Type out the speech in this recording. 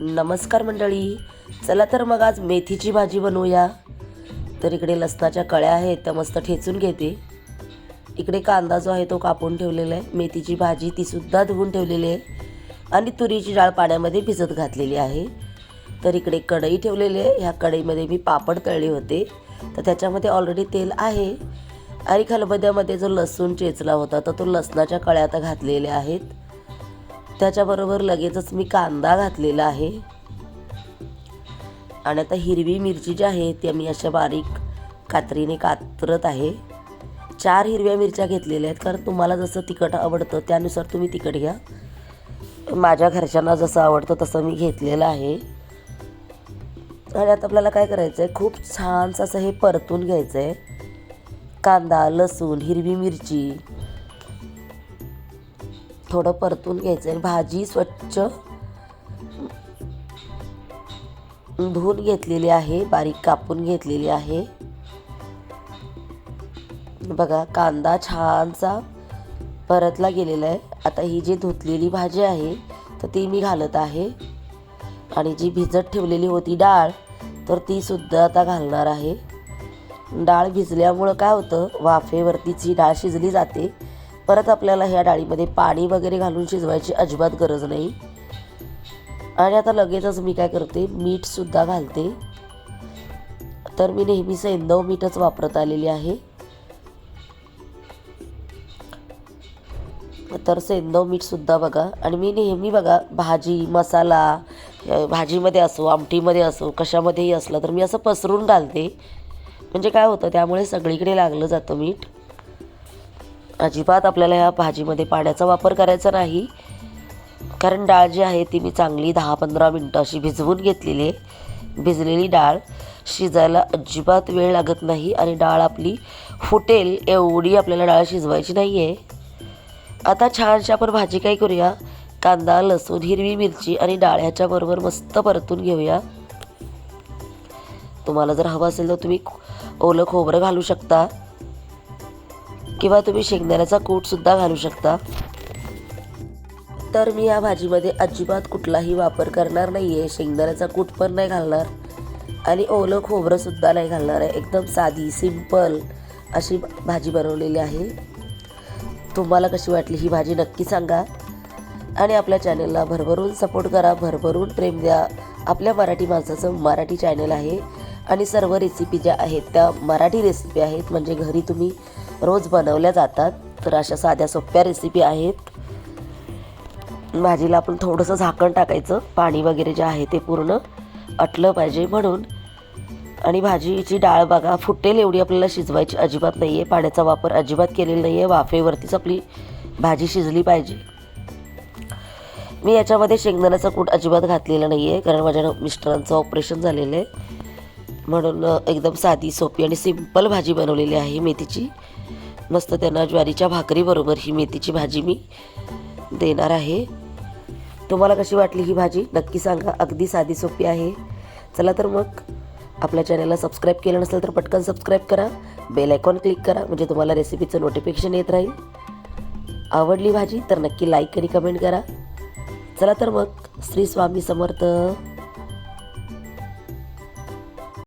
नमस्कार मंडळी. चला तर मग आज मेथीची भाजी बनवूया. तर इकडे लसणाच्या कळ्या आहेत त्या मस्त ठेचून घेते. इकडे कांदा जो आहे तो कापून ठेवलेला आहे. मेथीची भाजी तीसुद्धा धुवून ठेवलेली आहे. आणि तुरीची डाळ पाण्यामध्ये भिजत घातलेली आहे. तर इकडे कढई ठेवलेली आहे. ह्या कढईमध्ये मी पापड तळले होते. तर त्याच्यामध्ये ऑलरेडी तेल आहे. आणि खलबद्यामध्ये जो लसूण चेचला होता तर तो लसणाच्या कळ्या आता घातलेल्या आहेत. त्याच्याबरोबर लगेचच मी कांदा घातलेला आहे. आणि आता हिरवी मिरची जी आहे ती मी अशा बारीक कात्रीने कातरत आहे. चार हिरव्या मिरच्या घेतलेल्या आहेत कारण तुम्हाला जसं तिखट आवडतं त्यानुसार तुम्ही तिखट घ्या. माझ्या घरच्यांना जसं आवडतं तसं मी घेतलेलं आहे. आणि आता आपल्याला काय करायचं आहे खूप छानसं असं हे परतून घ्यायचं आहे कांदा लसूण हिरवी मिरची थोडं परतून घ्यायचं आहे भाजी स्वच्छ धुवून घेतलेली आहे बारीक कापून घेतलेली आहे. बघा कांदा छानसा परतला गेलेला आहे. आता ही जी धुतलेली भाजी आहे तर ती मी घालत आहे. आणि जी भिजत ठेवलेली होती डाळ तर ती सुद्धा आता घालणार आहे. डाळ भिजल्यामुळं काय होतं वाफेवरतीच ही डाळ शिजली जाते. परत आपल्याला ह्या डाळीमध्ये पाणी वगैरे घालून शिजवायची अजिबात गरज नाही. आणि आता लगेचच मी काय करते मीठसुद्धा घालते. तर मी नेहमी सैंदव मीठच वापरत आलेली आहे. तर सेंदव मीठसुद्धा बघा. आणि मी नेहमी बघा भाजी मसाला भाजीमध्ये असो आमटीमध्ये असो कशामध्येही असलं तर मी असं पसरून घालते. म्हणजे काय होतं त्यामुळे सगळीकडे लागलं जातं मीठ. अजिबात आपल्याला ह्या भाजीमध्ये पाण्याचा वापर करायचा नाही. कारण डाळ जी आहे ती मी चांगली दहा पंधरा मिनटं अशी भिजवून घेतलेली आहे. भिजलेली डाळ शिजायला अजिबात वेळ लागत नाही आणि डाळ आपली फुटेल एवढी आपल्याला डाळ शिजवायची नाही आहे आता छानशी आपण भाजी काय करूया? कांदा लसूण हिरवी मिरची आणि डाळ ह्याच्याबरोबर मस्त परतून घेऊया. तुम्हाला जर हवं असेल तर तुम्ही ओलं खोबरं घालू शकता. किंवा तुम्ही शेंगदाण्याचा कूटसुद्धा घालू शकता. तर मी या भाजीमध्ये अजिबात कुठलाही वापर करणार नाही आहे शेंगदाण्याचा कूट पण नाही घालणार. आणि ओलं खोबरंसुद्धा नाही घालणार आहे. एकदम साधी सिंपल अशी भाजी बनवलेली आहे. तुम्हाला कशी वाटली ही भाजी नक्की सांगा. आणि आपल्या चॅनलला भरभरून सपोर्ट करा. भरभरून प्रेम द्या. आपल्या मराठी माणसाचं मराठी चॅनल आहे. आणि सर्व रेसिपी ज्या आहेत त्या मराठी रेसिपी आहेत. म्हणजे घरी तुम्ही रोज बनवल्या जातात. तर अशा साध्या सोप्या रेसिपी आहेत. भाजीला आपण थोडंसं झाकण टाकायचं. पाणी वगैरे जे आहे ते पूर्ण अटलं पाहिजे म्हणून. आणि भाजीची डाळ बघा फुटेल एवढी आपल्याला शिजवायची अजिबात नाही आहे पाण्याचा वापर अजिबात केलेला नाही आहे वाफेवरतीच आपली भाजी शिजली पाहिजे. मी याच्यामध्ये शेंगदाण्याचा कूट अजिबात घातलेला नाही आहे कारण माझ्या मिस्टरांचं ऑपरेशन झालेलं आहे. म्हणून एकदम साधी सोपी आणि सिंपल भाजी बनवलेली आहे मेथीची. मस्त त्यांना ज्वारीच्या भाकरीबरोबर ही मेथीची भाजी मी देणार आहे. तुम्हाला कशी वाटली ही भाजी? नक्की सांगा. अगदी साधी सोपी आहे. चला तर मग आपल्या चॅनलला सबस्क्राईब केलं नसेल तर पटकन सबस्क्राईब करा. बेल आयकॉन क्लिक करा म्हणजे तुम्हाला रेसिपीचं नोटिफिकेशन येत राहील. आवडली भाजी तर नक्की लाईक आणि कमेंट करा. चला तर मग श्री स्वामी समर्थ.